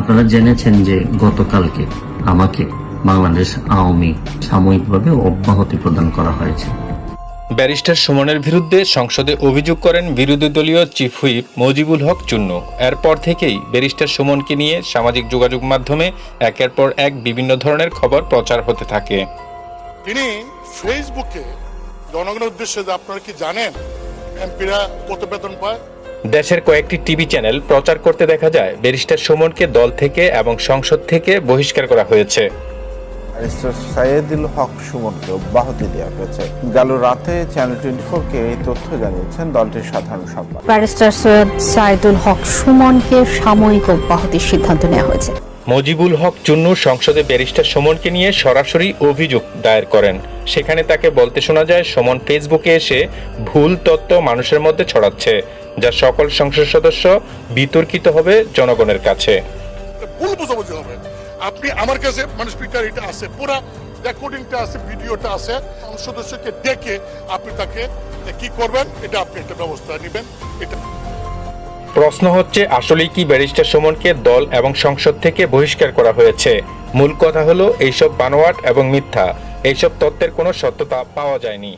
আপনারা জেনেছেন যে গতকালকে আমাকে বাংলাদেশ আওয়ামী সাময়িকভাবে অব্যাহতি প্রদান করা হয়েছে। ব্যারিস্টার সুমনের বিরুদ্ধে সংসদে অভিযোগ করেন বিরোধী দলীয় চিফ হুইপ মজিবুল হক চুন্নু। এরপর থেকেই ব্যারিস্টার সুমনকে নিয়ে সামাজিক যোগাযোগ মাধ্যমে একের পর এক বিভিন্ন ধরনের খবর প্রচার হতে থাকে। তিনি ফেসবুকে জনগণের উদ্দেশ্যে যে আপনারা কি জানেন এমপিরা কত বেতন পায়? দেশের কয়েকটি টিভি চ্যানেল প্রচার করতে দেখা যায় ব্যারিস্টার সুমনকে দল থেকে এবং সংসদ থেকে বহিষ্কার করা হয়েছে। ব্যারিস্টার সাইয়েদুল হক সুমনকে অব্যাহতি দেওয়া হয়েছে। গেল রাতে চ্যানেল টোয়েন্টি ফোরকে এই তথ্য জানিয়েছেন দলটির সাধারণ সম্পাদক। ব্যারিস্টার সৈয়দ সাইদুল হক সুমনকে সাময়িক অব্যাহতির সিদ্ধান্ত নেওয়া হয়েছে। মজিবুল হক চুন্নু সংসদে ব্যারিস্টার সুমনকে নিয়ে সরাসরি অভিযোগ দায়ের করেন। সেখানে তাকে বলতে শোনা যায় সুমন ফেসবুকে এসে ভুল তথ্য মানুষের মধ্যে ছড়াচ্ছে। যা সকল সংসদ সদস্য বিতর্কিত হবে জনগণের কাছে। ভুল বোঝাবুঝি হবে আপনি আমার কাছে মানে স্পিকার এটা আছে পুরা রেকর্ডিংটা আছে ভিডিওটা আছে। সদস্যকে ডেকে আপনি তাকে কি করবেন এটা আপনি একটা ব্যবস্থা নেবেন এটা প্রশ্ন হচ্ছে আসলেই কি ব্যারিস্টার সুমনকে দল এবং সংসদ থেকে বহিষ্কার করা হয়েছে? মূল কথা হলো এইসব বানোয়াট এবং মিথ্যা। এইসব তত্ত্বের কোনো সত্যতা পাওয়া যায়নি।